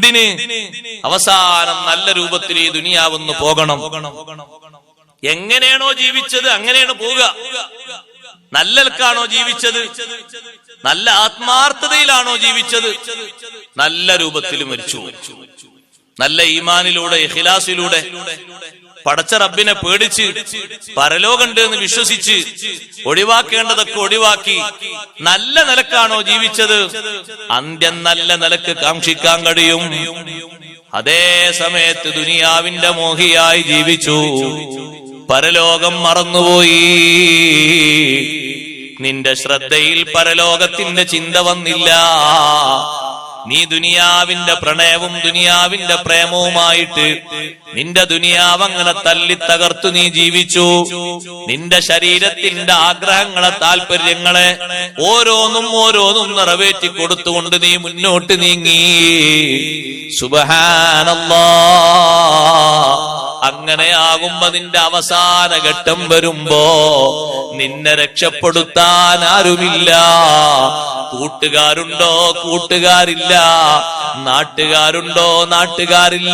ഇതിന് അവസാനം നല്ല രൂപത്തിൽ ഈ ദുനിയാവുന്നു പോകണം. എങ്ങനെയാണോ ജീവിച്ചത് അങ്ങനെയാണ് പോവുക. നല്ലൽക്കാണോ ജീവിച്ചത്? നല്ല ആത്മാർത്ഥതയിലാണോ ജീവിച്ചത്? നല്ല രൂപത്തിൽ മരിച്ചു. നല്ല ഈമാനിലൂടെ ഇഖിലാസിലൂടെ പടച്ച റബ്ബിനെ പേടിച്ച് പരലോകണ്ട് എന്ന് വിശ്വസിച്ച് ഒഴിവാക്കേണ്ടതൊക്കെ ഒഴിവാക്കി നല്ല നിലക്കാണോ ജീവിച്ചത്? അന്ത്യം നല്ല നിലയ്ക്ക് കാക്ഷിക്കാൻ കഴിയും. അതേ സമയത്ത് ദുനിയാവിന്റെ മോഹിയായി ജീവിച്ചു. പരലോകം മറന്നുപോയി. നിന്റെ ശ്രദ്ധയിൽ പരലോകത്തിന്റെ ചിന്ത വന്നില്ല. നീ ദുനിയാവിന്റെ പ്രണയവും ദുനിയാവിന്റെ പ്രേമവുമായിട്ട് നിന്റെ ദുനിയാവ് അങ്ങനെ തല്ലി തകർത്തു നീ ജീവിച്ചു. നിന്റെ ശരീരത്തിന്റെ ആഗ്രഹങ്ങളെ താല്പര്യങ്ങളെ ഓരോന്നും ഓരോന്നും നിറവേറ്റി കൊടുത്തുകൊണ്ട് നീ മുന്നോട്ട് നീങ്ങി. സുബഹാനല്ലാ. അങ്ങനെയാകുമ്പോ നിന്റെ അവസാന ഘട്ടം വരുമ്പോ നിന്നെ രക്ഷപ്പെടുത്താൻ ആരുമില്ല. കൂട്ടുകാരുണ്ടോ? കൂട്ടുകാരില്ല. നാട്ടുകാരുണ്ടോ? നാട്ടുകാരില്ല.